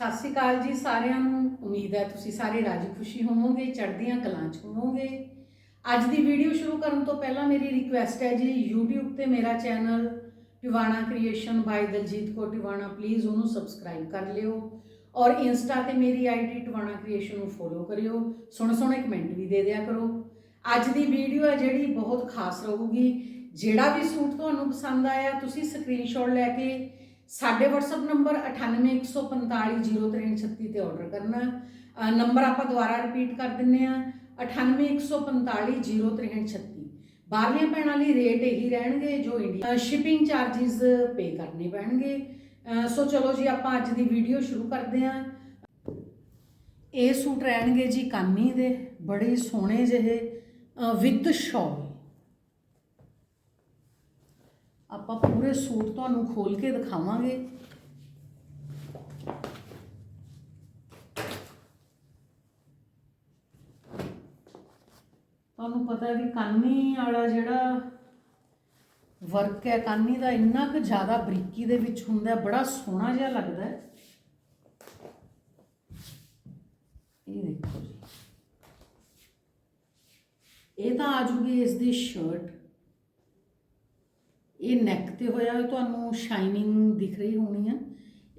ਸਤਿ ਸ਼੍ਰੀ ਅਕਾਲ ਜੀ ਸਾਰਿਆਂ ਨੂੰ। ਉਮੀਦ ਹੈ ਤੁਸੀਂ ਸਾਰੇ ਰਾਜੀ ਖੁਸ਼ੀ ਹੋਵੋਗੇ, ਚੜ੍ਹਦੀਆਂ ਕਲਾਂ 'ਚ ਹੋਵੋਗੇ। ਅੱਜ ਦੀ ਵੀਡੀਓ ਸ਼ੁਰੂ ਕਰਨ ਤੋਂ ਪਹਿਲਾਂ ਮੇਰੀ ਰਿਕੁਐਸਟ ਹੈ ਜੀ, YouTube ਤੇ ਮੇਰਾ channel Tiwana creation by Daljeet Kaur Tiwana please ਉਹਨੂੰ ਸਬਸਕ੍ਰਾਈਬ ਕਰ ਲਿਓ। ਔਰ ਇੰਸਟਾ ਤੇ ਮੇਰੀ ਆਈਡੀ ਟਿਵਾਣਾ ਕ੍ਰੀਏਸ਼ਨ ਨੂੰ ਫੋਲੋ ਕਰਿਓ। ਸੋਹਣੇ ਸੋਹਣੇ ਕਮੈਂਟ ਵੀ ਦੇ ਦਿਆ ਕਰੋ। ਅੱਜ ਦੀ ਵੀਡੀਓ ਹੈ ਜਿਹੜੀ ਬਹੁਤ ਖਾਸ ਰਹੂਗੀ। ਜਿਹੜਾ ਵੀ ਸੂਟ ਤੁਹਾਨੂੰ ਪਸੰਦ ਆਇਆ, ਤੁਸੀਂ ਸਕਰੀਨਸ਼ਾਟ ਲੈ ਕੇ ਸਾਡੇ WhatsApp ਨੰਬਰ 9814504336 ਤੇ ਆਰਡਰ ਕਰਨਾ। ਨੰਬਰ ਆਪਾਂ ਦੁਬਾਰਾ ਰਿਪੀਟ ਕਰ ਦਿੰਨੇ ਆ। 9814504336 ਬਾਹਰਲੀਆਂ ਭੈਣਾਂ ਲਈ ਰੇਟ ਇਹੀ ਰਹਿਣਗੇ ਜੋ ਇੰਡੀਆ ਸ਼ਿਪਿੰਗ ਚਾਰजेस ਪੇ ਕਰਨੇ ਪੈਣਗੇ। ਸੋ ਚਲੋ ਜੀ, ਆਪਾਂ ਅੱਜ ਦੀ ਵੀਡੀਓ ਸ਼ੁਰੂ ਕਰਦੇ ਹਾਂ। ਇਹ ਸੂਟ ਰਹਿਣਗੇ ਜੀ ਕਾਮੀ ਦੇ, ਬੜੇ ਸੋਹਣੇ ਜਿਹੇ ਵਿਦ ਸ਼ਾਲ ਆਪਾਂ ਪੂਰੇ ਸੂਟ ਤੁਹਾਨੂੰ ਖੋਲ ਕੇ ਦਿਖਾਵਾਂਗੇ। ਤੁਹਾਨੂੰ ਪਤਾ ਹੈ ਵੀ ਕਾਨੀ ਵਾਲਾ ਜਿਹੜਾ ਵਰਕ ਹੈ, ਕਾਨੀ ਦਾ ਇੰਨਾ ਕੁ ਜ਼ਿਆਦਾ ਬਰੀਕੀ ਦੇ ਵਿੱਚ ਹੁੰਦਾ ਬੜਾ ਸੋਹਣਾ ਜਿਹਾ ਲੱਗਦਾ ਹੈ। ਇਹ ਦੇਖੋ ਜੀ। ਇਹ ਤਾਂ ਆ ਜੂਗੀ ਇਸ ਦੀ ਸ਼ਰਟ ਇਹ ਨੈਕ ਤੇ ਹੋਇਆ ਹੋਇਆ, ਤੁਹਾਨੂੰ ਸ਼ਾਈਨਿੰਗ ਦਿਖ ਰਹੀ ਹੋਣੀ ਆ।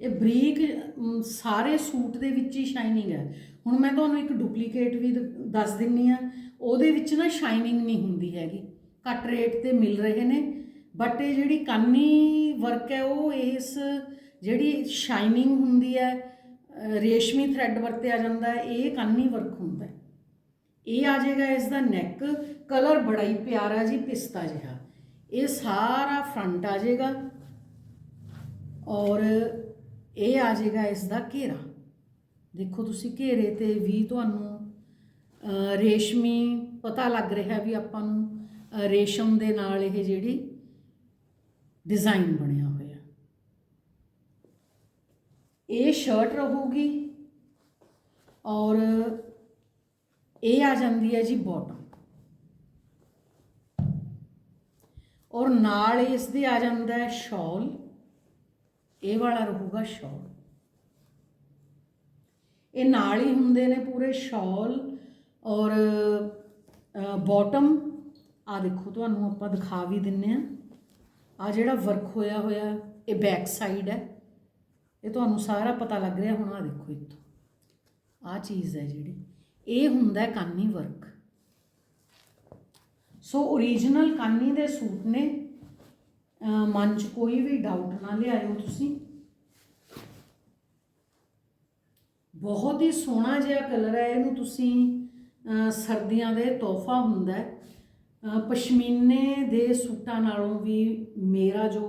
ਇਹ ਬਰੀਕ ਸਾਰੇ ਸੂਟ ਦੇ ਵਿੱਚ ਹੀ ਸ਼ਾਈਨਿੰਗ ਹੈ। ਹੁਣ ਮੈਂ ਤੁਹਾਨੂੰ ਇੱਕ ਡੁਪਲੀਕੇਟ ਵੀ ਦ- ਦੱਸ ਦਿੰਨੀ ਆ। ਉਹਦੇ ਵਿੱਚ ਨਾ ਸ਼ਾਈਨਿੰਗ ਨਹੀਂ ਹੁੰਦੀ ਹੈਗੀ। ਘੱਟ ਰੇਟ ਤੇ ਮਿਲ ਰਹੇ ਨੇ। ਬਟ ਇਹ ਜਿਹੜੀ ਕਾਨੀ ਵਰਕ ਹੈ, ਉਹ ਇਸ ਜਿਹੜੀ ਸ਼ਾਈਨਿੰਗ ਹੁੰਦੀ ਹੈ ਰੇਸ਼ਮੀ ਥ੍ਰੈਡ ਵਰਤਿਆ ਜਾਂਦਾ ਹੈ, ਇਹ ਕਾਨੀ ਵਰਕ ਹੁੰਦਾ ਹੈ। ਇਹ ਆ ਜਾਏਗਾ ਇਸ ਦਾ ਨੈਕ ਕਲਰ ਬੜਾ ਹੀ ਪਿਆਰਾ ਜੀ, ਪਿਸਤਾ ਜਿਹਾ। ਇਹ ਸਾਰਾ ਫਰੰਟ ਆ ਜਾਏਗਾ ਔਰ ਇਹ ਆ ਜਾਏਗਾ ਇਸ ਦਾ ਘੇਰਾ। ਦੇਖੋ ਤੁਸੀਂ ਘੇਰੇ ਤੇ ਵੀ ਤੁਹਾਨੂੰ ਰੇਸ਼ਮੀ ਪਤਾ ਲੱਗ ਰਿਹਾ ਵੀ ਆਪਾਂ ਨੂੰ ਰੇਸ਼ਮ ਦੇ ਨਾਲ ਇਹ ਜਿਹੜੀ ਡਿਜ਼ਾਈਨ ਬਣਿਆ ਹੋਇਆ। ਇਹ ਸ਼ਰਟ ਰਹੂਗੀ ਔਰ ਇਹ ਆ ਜਾਂਦੀ ਹੈ ਜੀ ਬਾਟਮ ਔਰ ਨਾਲ ਇਸ ਦੇ ਆ ਜਾਂਦਾ ਹੈ ਸ਼ਾਲ। ਇਹ ਵਾਲਾ ਰਹੂਗਾ ਸ਼ਾਲ। ਇਹ ਨਾਲ ਹੀ ਹੁੰਦੇ ਨੇ ਪੂਰੇ ਸ਼ਾਲ ਔਰ ਬਾਟਮ। ਆ ਦੇਖੋ, ਤੁਹਾਨੂੰ ਆਪਾਂ ਦਿਖਾ ਵੀ ਦਿੰਨੇ ਆ। ਆ ਜਿਹੜਾ ਵਰਕ ਹੋਇਆ ਹੋਇਆ, ਇਹ ਬੈਕ ਸਾਈਡ ਹੈ। ਇਹ ਤੁਹਾਨੂੰ ਸਾਰਾ ਪਤਾ ਲੱਗ ਰਿਹਾ, ਹੁਣ ਆ ਦੇਖੋ ਇੱਥੋਂ। ਆ ਚੀਜ਼ ਹੈ ਜਿਹੜੀ। ਇਹ ਹੁੰਦਾ ਕਾਨੀ ਵਰਕ। ਸੋ origignal ਕਾਨੀ ਦੇ ਸੂਟ ਨੇ। ਮਨ 'ਚ ਕੋਈ ਵੀ ਡਾਊਟ ਨਾ ਲਿਆਇਓ ਤੁਸੀਂ। ਬਹੁਤ ਹੀ ਸੋਹਣਾ ਜਿਹਾ ਕਲਰ ਹੈ ਇਹਨੂੰ ਤੁਸੀਂ ਸਰਦੀਆਂ ਦੇ ਤੋਹਫਾ ਹੁੰਦਾ ਹੈ। ਪਸ਼ਮੀਨੇ ਦੇ ਸੂਟਾਂ ਨਾਲੋਂ ਵੀ ਮੇਰਾ ਜੋ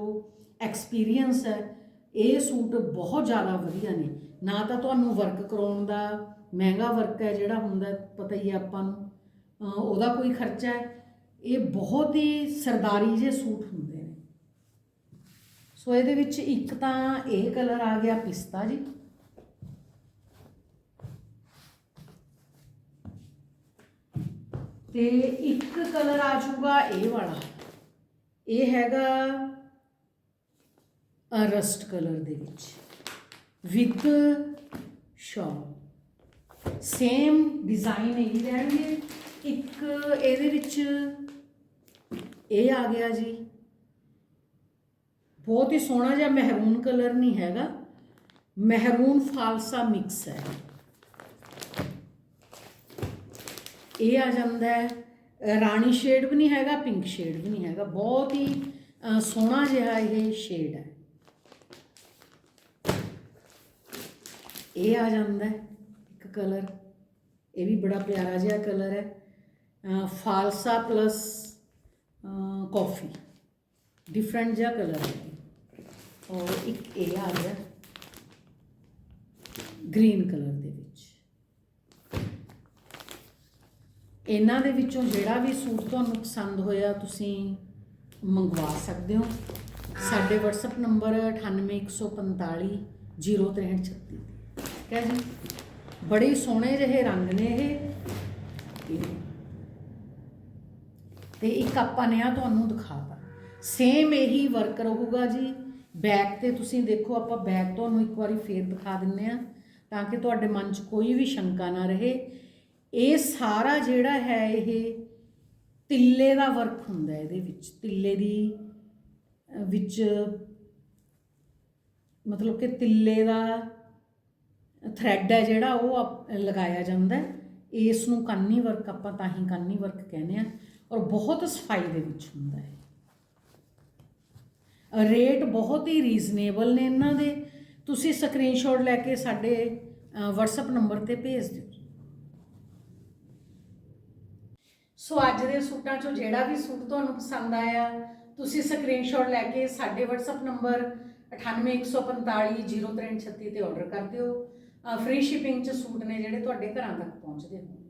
ਐਕਸਪੀਰੀਅੰਸ ਹੈ, ਇਹ ਸੂਟ ਬਹੁਤ ਜ਼ਿਆਦਾ ਵਧੀਆ ਨੇ। ਨਾ ਤਾਂ ਤੁਹਾਨੂੰ ਵਰਕ ਕਰਾਉਣ ਦਾ ਮਹਿੰਗਾ ਵਰਕ ਹੈ ਜਿਹੜਾ ਹੁੰਦਾ, ਪਤਾ ਹੀ ਹੈ ਆਪਾਂ ਨੂੰ। ਉਹਦਾ ਕੋਈ ਖਰਚਾ ਹੈ। ਇਹ ਬਹੁਤ ਹੀ ਸਰਦਾਰੀ ਜਿਹੇ ਸੂਟ ਹੁੰਦੇ ਨੇ। ਸੋ ਇਹਦੇ ਵਿੱਚ ਇੱਕ ਤਾਂ ਇਹ ਕਲਰ ਆ ਗਿਆ ਪਿਸਤਾ ਜੀ। ਤੇ ਇੱਕ ਕਲਰ ਆ ਜਾਊਗਾ ਇਹ ਵਾਲਾ। ਇਹ ਹੈਗਾ ਰਸਟ ਕਲਰ ਦੇ ਵਿੱਚ। ਵਿਦ ਸ਼ਾਲ ਸੇਮ ਡਿਜ਼ਾਈਨ ਹੀ ਰਹਿਣਗੇ ਇੱਕ ਇਹਦੇ ਵਿੱਚ ਇਹ ਆ ਗਿਆ ਜੀ। ਬਹੁਤ ਹੀ ਸੋਹਣਾ ਜਿਹਾ ਮਹਿਰੂਨ ਕਲਰ ਨਹੀਂ ਹੈਗਾ। ਮਹਿਰੂਨ ਫਾਲਸਾ ਮਿਕਸ ਹੈ ਇਹ। ਆ ਜਾਂਦਾ ਹੈ। ਅ, ਰਾਣੀ ਸ਼ੇਡ ਵੀ ਨਹੀਂ ਹੈਗਾ ਪਿੰਕ ਸ਼ੇਡ ਵੀ ਨਹੀਂ ਹੈਗਾ। ਬਹੁਤ ਹੀ ਅ, ਸੋਹਣਾ ਜਿਹਾ ਇਹ ਸ਼ੇਡ ਹੈ। ਇਹ ਆ ਜਾਂਦਾ ਹੈ ਇੱਕ ਕਲਰ। ਇਹ ਵੀ ਬੜਾ ਪਿਆਰਾ ਜਿਹਾ ਕਲਰ ਹੈ। ਅ, ਫਾਲਸਾ ਪਲਸ ਕਾਫੀ ਡਿਫਰੈਂਟ ਜਿਹਾ ਕਲਰ ਹੈ ਔਰ ਇੱਕ ਇਹ ਆ ਗਿਆ। ਗ੍ਰੀਨ ਕਲਰ ਦੇ ਵਿੱਚ। ਇਹਨਾਂ ਦੇ ਵਿੱਚੋਂ ਜਿਹੜਾ ਵੀ ਸੂਟ ਤੁਹਾਨੂੰ ਪਸੰਦ ਹੋਇਆ, ਤੁਸੀਂ ਮੰਗਵਾ ਸਕਦੇ ਹੋ। ਸਾਡੇ WhatsApp ਨੰਬਰ 9815506336 ਠੀਕ ਹੈ ਜੀ? ਬੜੇ ਸੋਹਣੇ ਜਿਹੇ ਰੰਗ ਨੇ ਇਹ। ਤੇ ਇੱਕ ਆਪਾਂ ਨੇ ਆ ਤੁਹਾਨੂੰ ਦਿਖਾਤਾ। ਸੇਮ ਇਹੀ ਵਰਕ ਰਹੂਗਾ ਜੀ। ਬੈਕ ਤੇ ਤੁਸੀਂ ਦੇਖੋ, ਆਪਾਂ ਬੈਕ ਤੁਹਾਨੂੰ ਇੱਕ ਵਾਰੀ ਫੇਰ ਦਿਖਾ ਦਿੰਨੇ ਆ, ਤਾਂ ਕਿ ਤੁਹਾਡੇ ਮਨ 'ਚ ਕੋਈ ਵੀ ਸ਼ੰਕਾ ਨਾ ਰਹੇ। ਇਹ ਸਾਰਾ ਜਿਹੜਾ ਹੈ, ਇਹ ਤਿੱਲੇ ਦਾ ਵਰਕ ਹੁੰਦਾ ਇਹਦੇ ਵਿੱਚ। ਤਿੱਲੇ ਦੀ ਵਿੱਚ ਮਤਲਬ ਕਿ ਤਿੱਲੇ ਦਾ ਥ੍ਰੈਡ ਹੈ ਜਿਹੜਾ, ਉਹ ਆਪ- ਲਗਾਇਆ ਜਾਂਦਾ ਹੈ। ਇਸ ਨੂੰ ਕਾਨੀ ਵਰਕ ਆਪਾਂ ਤਾਂ ਹੀ ਕਾਨੀ ਵਰਕ ਕਹਿੰਦੇ ਆ। ਔਰ ਬਹੁਤ ਸਫ਼ਾਈ ਦੇ ਵਿੱਚ ਹੁੰਦਾ ਹੈ। ਰੇਟ ਬਹੁਤ ਹੀ ਰੀਜ਼ਨੇਬਲ ਨੇ ਇਹਨਾਂ ਦੇ। ਤੁਸੀਂ ਸਕਰੀਨਸ਼ਾਟ ਲੈ ਕੇ ਸਾਡੇ WhatsApp ਨੰਬਰ ਤੇ ਭੇਜ ਦਿਓ। ਸੋ ਅੱਜ ਦੇ ਸੂਟਾਂ ਚੋਂ ਜਿਹੜਾ ਵੀ ਸੂਟ ਤੁਹਾਨੂੰ ਪਸੰਦ ਆਇਆ, ਤੁਸੀਂ ਸਕਰੀਨਸ਼ਾਟ ਲੈ ਕੇ ਸਾਡੇ WhatsApp ਨੰਬਰ 9815506336 ਤੇ ਆਰਡਰ ਕਰ ਦਿਓ ਫ੍ਰੀ ਸ਼ਿਪਿੰਗ ਚ ਸੂਟ ਨੇ ਜਿਹੜੇ ਤੁਹਾਡੇ ਘਰਾਂ ਤੱਕ ਪਹੁੰਚਦੇ ਹੋਣ